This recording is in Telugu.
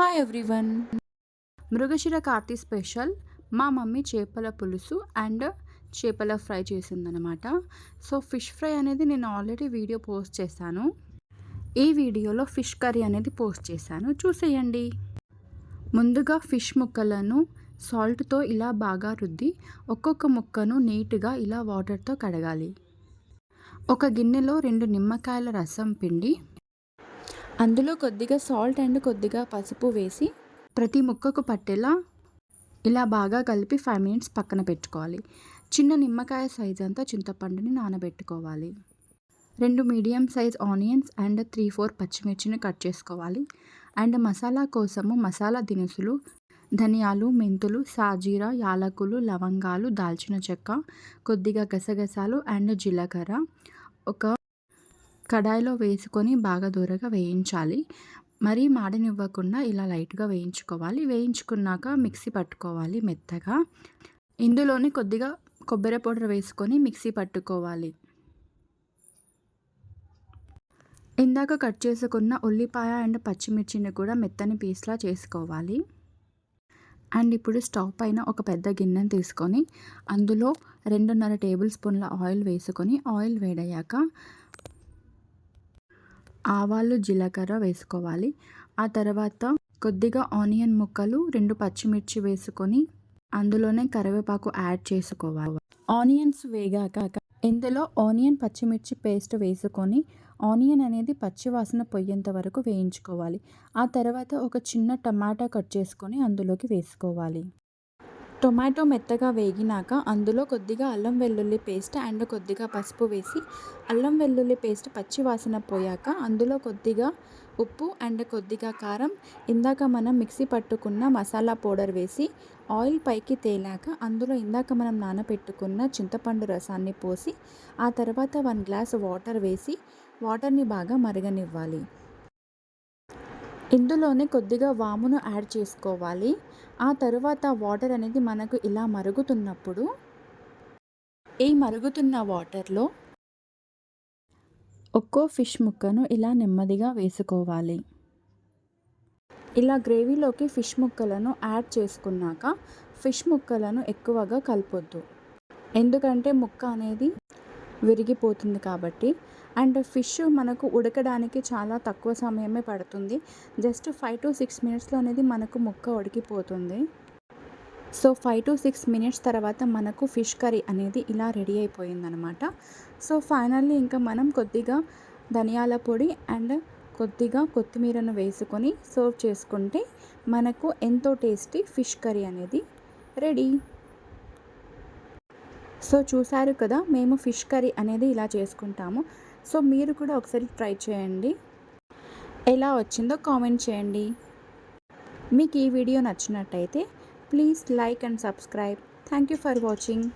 Hi everyone Mrigasira Karthi special. మా మమ్మీ చేపల పులుసు అండ్ చేపల ఫ్రై చేసిందనమాట సో ఫిష్ ఫ్రై అనేది నేను ఆల్రెడీ వీడియో పోస్ట్ చేశాను. ఈ వీడియోలో ఫిష్ కర్రీ అనేది పోస్ట్ చేశాను. చూసేయండి. ముందుగా ఫిష్ ముక్కలను సాల్ట్తో ఇలా బాగా రుద్ది ఒక్కొక్క ముక్కను నీట్గా ఇలా వాటర్తో కడగాలి. ఒక గిన్నెలో రెండు నిమ్మకాయల రసం పిండి అందులో కొద్దిగా సాల్ట్ అండ్ కొద్దిగా పసుపు వేసి ప్రతి ముక్కకు పట్టేలా ఇలా బాగా కలిపి ఫైవ్ మినిట్స్ పక్కన పెట్టుకోవాలి. చిన్న నిమ్మకాయ సైజ్ అంతా చింతపండుని నానబెట్టుకోవాలి. రెండు medium size onions and three four పచ్చిమిర్చిని కట్ చేసుకోవాలి. అండ్ మసాలా కోసము మసాలా దినుసులు ధనియాలు మెంతులు సాజీరా యాలకులు లవంగాలు దాల్చిన చెక్క కొద్దిగా గసగసాలు అండ్ జీలకర్ర ఒక కడాయిలో వేసుకొని బాగా దూరగా వేయించాలి. మరీ మాడనివ్వకుండా ఇలా లైట్గా వేయించుకోవాలి. వేయించుకున్నాక మిక్సీ పట్టుకోవాలి మెత్తగా. ఇందులోనే కొద్దిగా కొబ్బరి పౌడర్ వేసుకొని మిక్సీ పట్టుకోవాలి. ఇందాక కట్ చేసుకున్న ఉల్లిపాయ అండ్ పచ్చిమిర్చిని కూడా మెత్తని పీస్లా చేసుకోవాలి. అండ్ ఇప్పుడు స్టవ్ పైన ఒక పెద్ద గిన్నెను తీసుకొని అందులో రెండున్నర టేబుల్ స్పూన్ల ఆయిల్ వేసుకొని ఆయిల్ వేడయ్యాక ఆవాలు జీలకర్ర వేసుకోవాలి. ఆ తర్వాత కొద్దిగా ఆనియన్ ముక్కలు రెండు పచ్చిమిర్చి వేసుకొని అందులోనే కరివేపాకు యాడ్ చేసుకోవాలి. ఆనియన్స్ వేగాక ఇందులో ఆనియన్ పచ్చిమిర్చి పేస్ట్ వేసుకొని ఆనియన్ అనేది పచ్చివాసన పొయ్యేంత వరకు వేయించుకోవాలి. ఆ తర్వాత ఒక చిన్న టమాటా కట్ చేసుకొని అందులోకి వేసుకోవాలి. టొమాటో మెత్తగా వేగినాక అందులో కొద్దిగా అల్లం వెల్లుల్లి పేస్ట్ అండ్ కొద్దిగా పసుపు వేసి అల్లం వెల్లుల్లి పేస్ట్ పచ్చి వాసన పోయాక అందులో కొద్దిగా ఉప్పు అండ్ కొద్దిగా కారం ఇందాక మనం మిక్సీ పట్టుకున్న మసాలా పౌడర్ వేసి ఆయిల్ పైకి తేలాక అందులో ఇందాక మనం నానబెట్టుకున్న చింతపండు రసాన్ని పోసి ఆ తర్వాత వన్ గ్లాస్ వాటర్ వేసి వాటర్ని బాగా మరగనివ్వాలి. ఇందులోనే కొద్దిగా వామును యాడ్ చేసుకోవాలి. ఆ తరువాత వాటర్ అనేది మనకు ఇలా మరుగుతున్నప్పుడు ఈ మరుగుతున్న వాటర్లో ఒక్కో ఫిష్ ముక్కను ఇలా నెమ్మదిగా వేసుకోవాలి. ఇలా గ్రేవీలోకి ఫిష్ ముక్కలను యాడ్ చేసుకున్నాక ఫిష్ ముక్కలను ఎక్కువగా కలపొద్దు. ఎందుకంటే ముక్క అనేది విరిగిపోతుంది కాబట్టి. అండ్ ఫిష్ మనకు ఉడకడానికి చాలా తక్కువ సమయమే పడుతుంది. జస్ట్ ఫైవ్ టు సిక్స్ మినిట్స్లో అనేది మనకు ముక్క ఉడికిపోతుంది. So five to six minutes తర్వాత మనకు ఫిష్ కర్రీ అనేది ఇలా రెడీ అయిపోయిందనమాట. సో ఫైనల్లీ ఇంకా మనం కొద్దిగా ధనియాల పొడి అండ్ కొద్దిగా కొత్తిమీరను వేసుకొని సర్వ్ చేసుకుంటే మనకు ఎంతో టేస్టీ ఫిష్ కర్రీ అనేది రెడీ. సో చూసారు కదా మేము ఫిష్ కర్రీ అనేది ఇలా చేసుకుంటాము. సో మీరు కూడా ఒకసారి ట్రై చేయండి. ఎలా వచ్చిందో కామెంట్ చేయండి. మీకు ఈ వీడియో నచ్చినట్టయితే please like and subscribe. Thank you for watching.